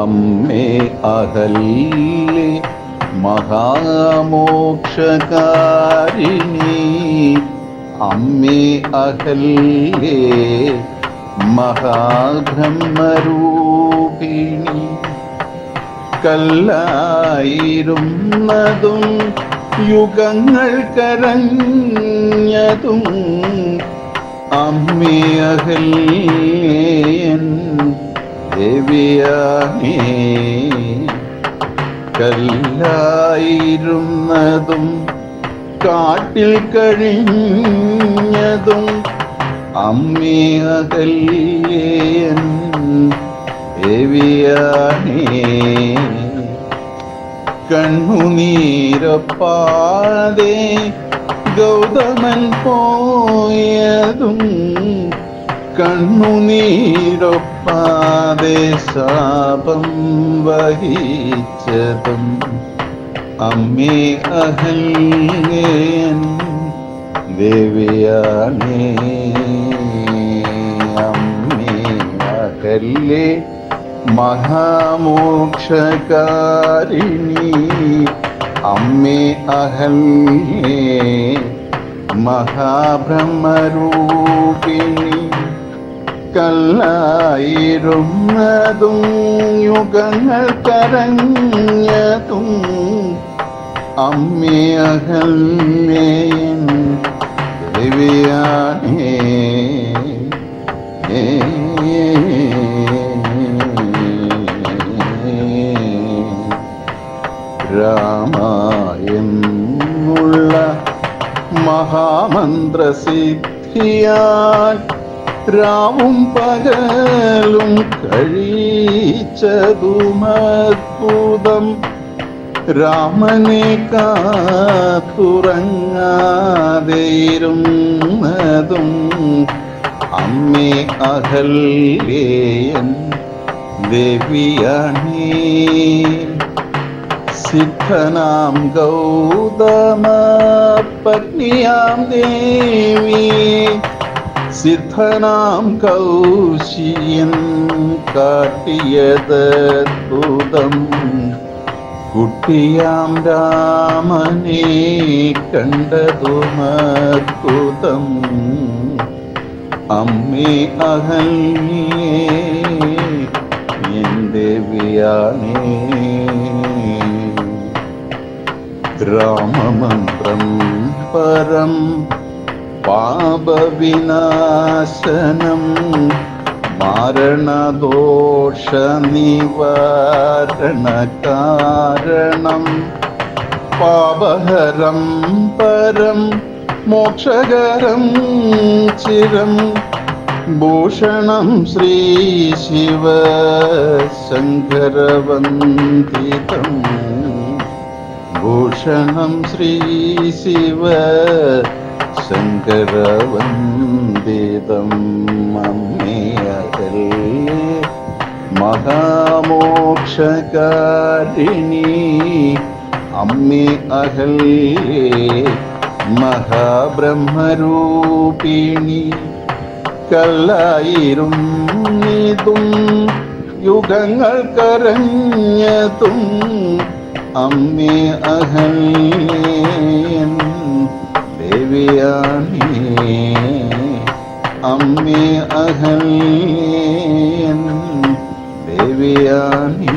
അമ്മേ അഹല്ലേ മഹാമോക്ഷകാരിണി. അമ്മേ അഹല്ലേ മഹാബ്രഹ്മരൂപിണി. കല്ലായിരുന്നതും യുഗങ്ങൾ കരഞ്ഞതും അമ്മേ അഹല്യേൻ ദേവിയാണേ കല്ലായിരുന്നതും കാട്ടിൽ കഴിഞ്ഞതും അമ്മേ അകല്യേൻ ദേവിയാണേ കണ്ണുനീരപ്പാതെ ഗൗതമൻ പോയതും കണ്ണുനീരൊപ്പാതെ ശാപം വഹിച്ചതും അമ്മേ അഹല്യേൻ ദേവിയാണേ. അമ്മേ അഹല്യേ മഹാമോക്ഷകാരിണി. അമ്മേ അഹല്യേ മഹാബ്രഹ്മരൂപിണി. കല്ലായിരുന്നതും യുഗങ്ങൾ കരഞ്ഞതും അമ്മേ രാമായെന്നുള്ള മഹാമന്ത്രസിദ്ധിയാൽ രാവും പകലും കഴിച്ചതുമത്ഭുതം. രാമനെ കാത്തുറങ്ങാതെയിരുന്നതും അമ്മേ അഹല്യേയൻ ദേവിയാണേ. സിദ്ധനാം ഗൗതമ പത്നിയാം ദേവി സിദ്ധനാം കൗശിയൻ കാട്ടിയതദ്ഭുതം കുട്ടിയാം രാമനെ കണ്ടതുമത്ഭുതം അമ്മേ അഹല്യേ എന്റെ വിയാണേ രാമമന്ത്രം പരം പാപവിനാശനം മാരണദോഷ നിവാരണ കാരണം പാപഹരം പരം മോക്ഷകരം ചിരം. ഭൂഷണം ശ്രീ ശിവ ശങ്കരവന്ദിതം. ഭൂഷണം ശ്രീ ശിവ ശങ്കരവന്ദിതം മഹാമോക്ഷകാരിണി അമ്മി അഹല്യേ മഹാബ്രഹ്മരൂപിണി കല്ലായിരും യുഗങ്ങൾ കരഞ്ഞതും അമ്മേ അഹല്യേൻ അമ്മേ അഹല്യേൻ ദേവിയാണേ.